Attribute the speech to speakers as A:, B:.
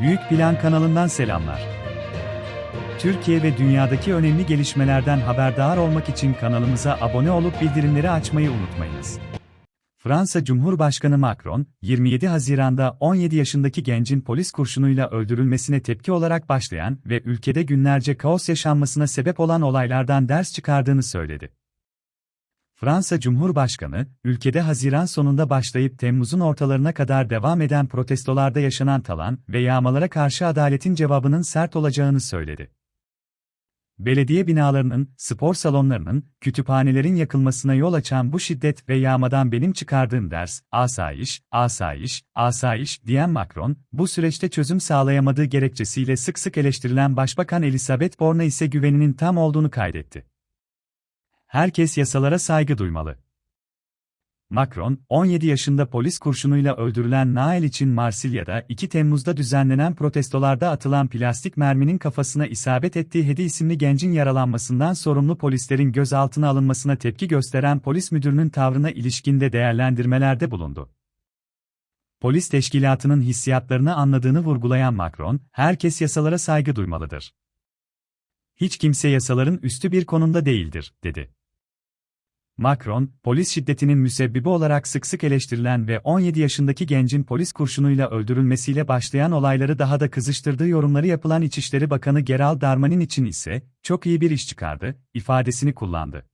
A: Büyük Plan kanalından selamlar. Türkiye ve dünyadaki önemli gelişmelerden haberdar olmak için kanalımıza abone olup bildirimleri açmayı unutmayınız. Fransa Cumhurbaşkanı Macron, 27 Haziran'da 17 yaşındaki gencin polis kurşunuyla öldürülmesine tepki olarak başlayan ve ülkede günlerce kaos yaşanmasına sebep olan olaylardan ders çıkardığını söyledi. Fransa Cumhurbaşkanı, ülkede Haziran sonunda başlayıp Temmuz'un ortalarına kadar devam eden protestolarda yaşanan talan ve yağmalara karşı adaletin cevabının sert olacağını söyledi. Belediye binalarının, spor salonlarının, kütüphanelerin yakılmasına yol açan bu şiddet ve yağmadan benim çıkardığım ders, asayiş, asayiş, asayiş diyen Macron, bu süreçte çözüm sağlayamadığı gerekçesiyle sık sık eleştirilen Başbakan Elisabeth Borne ise güveninin tam olduğunu kaydetti. Herkes yasalara saygı duymalı. Macron, 17 yaşında polis kurşunuyla öldürülen Nail için Marsilya'da 2 Temmuz'da düzenlenen protestolarda atılan plastik merminin kafasına isabet ettiği Hedi isimli gencin yaralanmasından sorumlu polislerin gözaltına alınmasına tepki gösteren polis müdürünün tavrına ilişkinde değerlendirmelerde bulundu. Polis teşkilatının hissiyatlarını anladığını vurgulayan Macron, herkes yasalara saygı duymalıdır. Hiç kimse yasaların üstü bir konumda değildir, dedi. Macron, polis şiddetinin müsebbibi olarak sık sık eleştirilen ve 17 yaşındaki gencin polis kurşunuyla öldürülmesiyle başlayan olayları daha da kızıştırdığı yorumları yapılan İçişleri Bakanı Gerald Darmanin için ise, çok iyi bir iş çıkardı, ifadesini kullandı.